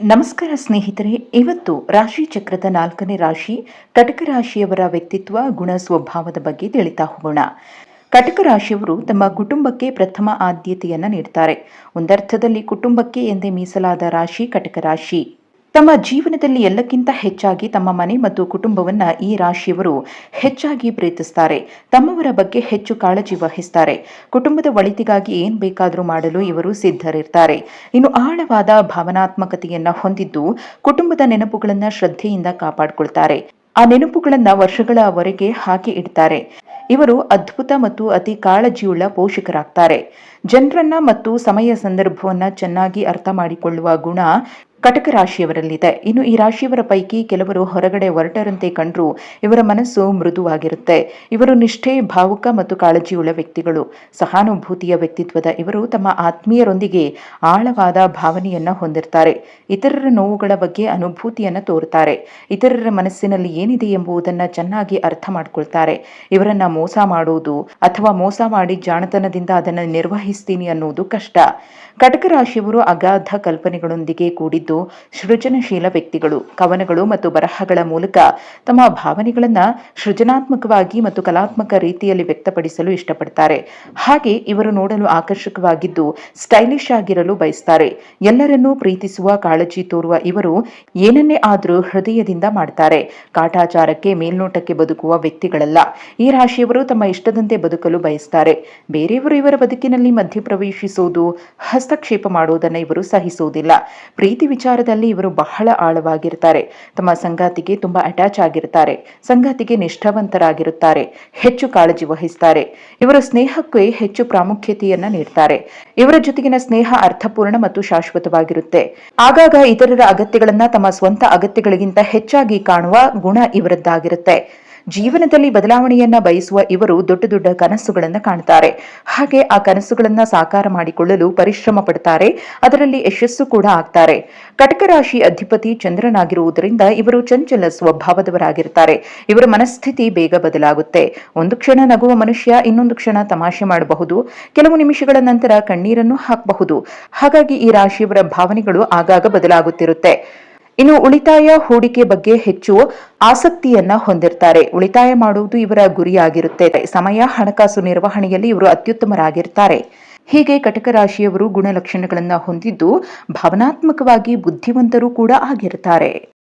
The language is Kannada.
ನಮಸ್ಕಾರ ಸ್ನೇಹಿತರೆ, ಇವತ್ತು ರಾಶಿ ಚಕ್ರದ ನಾಲ್ಕನೇ ರಾಶಿ, ಕಟಕ ರಾಶಿಯವರ ವ್ಯಕ್ತಿತ್ವ, ಗುಣ, ಸ್ವಭಾವದ ಬಗ್ಗೆ ತಿಳಿತಾ ಹೋಗೋಣ. ಕಟಕ ರಾಶಿಯವರು ತಮ್ಮ ಕುಟುಂಬಕ್ಕೆ ಪ್ರಥಮ ಆದ್ಯತೆಯನ್ನು ನೀಡ್ತಾರೆ. ಒಂದರ್ಥದಲ್ಲಿ ಕುಟುಂಬಕ್ಕೆ ಎಂದೇ ಮೀಸಲಾದ ರಾಶಿ ಕಟಕ ರಾಶಿ. ತಮ್ಮ ಜೀವನದಲ್ಲಿ ಎಲ್ಲಕ್ಕಿಂತ ಹೆಚ್ಚಾಗಿ ತಮ್ಮ ಮನೆ ಮತ್ತು ಕುಟುಂಬವನ್ನ ಈ ರಾಶಿಯವರು ಹೆಚ್ಚಾಗಿ ಪ್ರೀತಿಸ್ತಾರೆ. ತಮ್ಮವರ ಬಗ್ಗೆ ಹೆಚ್ಚು ಕಾಳಜಿ ವಹಿಸ್ತಾರೆ. ಕುಟುಂಬದ ಒಳಿತಿಗಾಗಿ ಏನ್ ಬೇಕಾದರೂ ಮಾಡಲು ಇವರು ಸಿದ್ಧರಿರ್ತಾರೆ. ಇನ್ನು ಆಳವಾದ ಭಾವನಾತ್ಮಕತೆಯನ್ನ ಹೊಂದಿದ್ದು ಕುಟುಂಬದ ನೆನಪುಗಳನ್ನ ಶ್ರದ್ಧೆಯಿಂದ ಕಾಪಾಡಿಕೊಳ್ತಾರೆ. ಆ ನೆನಪುಗಳನ್ನ ವರ್ಷಗಳವರೆಗೆ ಹಾಕಿ ಇಡ್ತಾರೆ. ಇವರು ಅದ್ಭುತ ಮತ್ತು ಅತಿ ಕಾಳಜಿಯುಳ್ಳ ಪೋಷಕರಾಗ್ತಾರೆ. ಜನರನ್ನ ಮತ್ತು ಸಮಯ ಸಂದರ್ಭವನ್ನ ಚೆನ್ನಾಗಿ ಅರ್ಥ ಮಾಡಿಕೊಳ್ಳುವ ಗುಣ ಕಟಕ ರಾಶಿಯವರಲ್ಲಿದೆ. ಇನ್ನು ಈ ರಾಶಿಯವರ ಪೈಕಿ ಕೆಲವರು ಹೊರಗಡೆ ಹೊರಟರಂತೆ ಕಂಡ್ರೂ ಇವರ ಮನಸ್ಸು ಮೃದುವಾಗಿರುತ್ತೆ. ಇವರು ನಿಷ್ಠೆ, ಭಾವುಕ ಮತ್ತು ಕಾಳಜಿಯುಳ್ಳ ವ್ಯಕ್ತಿಗಳು. ಸಹಾನುಭೂತಿಯ ವ್ಯಕ್ತಿತ್ವದ ಇವರು ತಮ್ಮ ಆತ್ಮೀಯರೊಂದಿಗೆ ಆಳವಾದ ಭಾವನೆಯನ್ನ ಹೊಂದಿರ್ತಾರೆ. ಇತರರ ನೋವುಗಳ ಬಗ್ಗೆ ಅನುಭೂತಿಯನ್ನ ತೋರುತ್ತಾರೆ. ಇತರರ ಮನಸ್ಸಿನಲ್ಲಿ ಏನಿದೆ ಎಂಬುದನ್ನ ಚೆನ್ನಾಗಿ ಅರ್ಥ ಮಾಡ್ಕೊಳ್ತಾರೆ. ಇವರನ್ನ ಮೋಸ ಮಾಡುವುದು ಅಥವಾ ಮೋಸ ಮಾಡಿ ಜಾಣತನದಿಂದ ಅದನ್ನು ನಿರ್ವಹಿಸ್ತೀನಿ ಅನ್ನುವುದು ಕಷ್ಟ. ಕಟಕ ರಾಶಿಯವರು ಅಗಾಧ ಕಲ್ಪನೆಗಳೊಂದಿಗೆ ಕೂಡಿದ್ದು ಸೃಜನಶೀಲ ವ್ಯಕ್ತಿಗಳು, ಕವನಗಳು ಮತ್ತು ಬರಹಗಳ ಮೂಲಕ ತಮ್ಮ ಭಾವನೆಗಳನ್ನು ಸೃಜನಾತ್ಮಕವಾಗಿ ಮತ್ತು ಕಲಾತ್ಮಕ ರೀತಿಯಲ್ಲಿ ವ್ಯಕ್ತಪಡಿಸಲು ಇಷ್ಟಪಡ್ತಾರೆ. ಹಾಗೆ ಇವರು ನೋಡಲು ಆಕರ್ಷಕವಾಗಿದ್ದು, ಸ್ಟೈಲಿಶ್ ಆಗಿರಲು ಬಯಸ್ತಾರೆ. ಎಲ್ಲರನ್ನೂ ಪ್ರೀತಿಸುವ, ಕಾಳಜಿ ತೋರುವ ಇವರು ಏನನ್ನೇ ಆದರೂ ಹೃದಯದಿಂದ ಮಾಡ್ತಾರೆ. ಕಾಟಾಚಾರಕ್ಕೆ, ಮೇಲ್ನೋಟಕ್ಕೆ ಬದುಕುವ ವ್ಯಕ್ತಿಗಳಲ್ಲ. ಈ ರಾಶಿಯವರು ತಮ್ಮ ಇಷ್ಟದಂತೆ ಬದುಕಲು ಬಯಸ್ತಾರೆ. ಬೇರೆಯವರು ಇವರ ಬದುಕಿನಲ್ಲಿ ಮಧ್ಯಪ್ರವೇಶಿಸುವುದು ಹಸ್ತಕ್ಷೇಪ ಮಾಡುವುದನ್ನು ಇವರು ಸಹಿಸುವುದಿಲ್ಲ ಪ್ರೀತಿ ವಿಚಾರದಲ್ಲಿ ಇವರು ಬಹಳ ಆಳವಾಗಿರ್ತಾರೆ. ತಮ್ಮ ಸಂಗಾತಿಗೆ ತುಂಬಾ ಅಟ್ಯಾಚ್ ಆಗಿರ್ತಾರೆ. ಸಂಗಾತಿಗೆ ನಿಷ್ಠಾವಂತರಾಗಿರುತ್ತಾರೆ. ಹೆಚ್ಚು ಕಾಳಜಿ ವಹಿಸ್ತಾರೆ. ಇವರ ಸ್ನೇಹಕ್ಕೆ ಹೆಚ್ಚು ಪ್ರಾಮುಖ್ಯತೆಯನ್ನ ನೀಡ್ತಾರೆ. ಇವರ ಜೊತೆಗಿನ ಸ್ನೇಹ ಅರ್ಥಪೂರ್ಣ ಮತ್ತು ಶಾಶ್ವತವಾಗಿರುತ್ತೆ. ಆಗಾಗ ಇತರರ ಅಗತ್ಯಗಳನ್ನ ತಮ್ಮ ಸ್ವಂತ ಅಗತ್ಯಗಳಿಗಿಂತ ಹೆಚ್ಚಾಗಿ ಕಾಣುವ ಗುಣ ಇವರದ್ದಾಗಿರುತ್ತೆ. ಜೀವನದಲ್ಲಿ ಬದಲಾವಣೆಯನ್ನ ಬಯಸುವ ಇವರು ದೊಡ್ಡ ದೊಡ್ಡ ಕನಸುಗಳನ್ನು ಕಾಣ್ತಾರೆ. ಹಾಗೆ ಆ ಕನಸುಗಳನ್ನ ಸಾಕಾರ ಮಾಡಿಕೊಳ್ಳಲು ಪರಿಶ್ರಮ ಪಡ್ತಾರೆ. ಅದರಲ್ಲಿ ಯಶಸ್ಸು ಕೂಡ ಆಗ್ತಾರೆ. ಕಟಕ ರಾಶಿ ಅಧಿಪತಿ ಚಂದ್ರನಾಗಿರುವುದರಿಂದ ಇವರು ಚಂಚಲ ಸ್ವಭಾವದವರಾಗಿರ್ತಾರೆ. ಇವರ ಮನಸ್ಥಿತಿ ಬೇಗ ಬದಲಾಗುತ್ತೆ. ಒಂದು ಕ್ಷಣ ನಗುವ ಮನುಷ್ಯ, ಇನ್ನೊಂದು ಕ್ಷಣ ತಮಾಷೆ ಮಾಡಬಹುದು. ಕೆಲವು ನಿಮಿಷಗಳ ನಂತರ ಕಣ್ಣೀರನ್ನು ಹಾಕಬಹುದು. ಹಾಗಾಗಿ ಈ ರಾಶಿಯವರ ಭಾವನೆಗಳು ಆಗಾಗ ಬದಲಾಗುತ್ತಿರುತ್ತೆ. ಇನ್ನು ಉಳಿತಾಯ ಹೂಡಿಕೆ ಬಗ್ಗೆ ಹೆಚ್ಚು ಆಸಕ್ತಿಯನ್ನ ಹೊಂದಿರ್ತಾರೆ. ಉಳಿತಾಯ ಮಾಡುವುದು ಇವರ ಗುರಿಯಾಗಿರುತ್ತೆ. ಸಮಯ, ಹಣಕಾಸು ನಿರ್ವಹಣೆಯಲ್ಲಿ ಇವರು ಅತ್ಯುತ್ತಮರಾಗಿರ್ತಾರೆ. ಹೀಗೆ ಕಟಕ ರಾಶಿಯವರು ಗುಣಲಕ್ಷಣಗಳನ್ನು ಹೊಂದಿದ್ದು, ಭಾವನಾತ್ಮಕವಾಗಿ ಬುದ್ಧಿವಂತರು ಕೂಡ ಆಗಿರ್ತಾರೆ.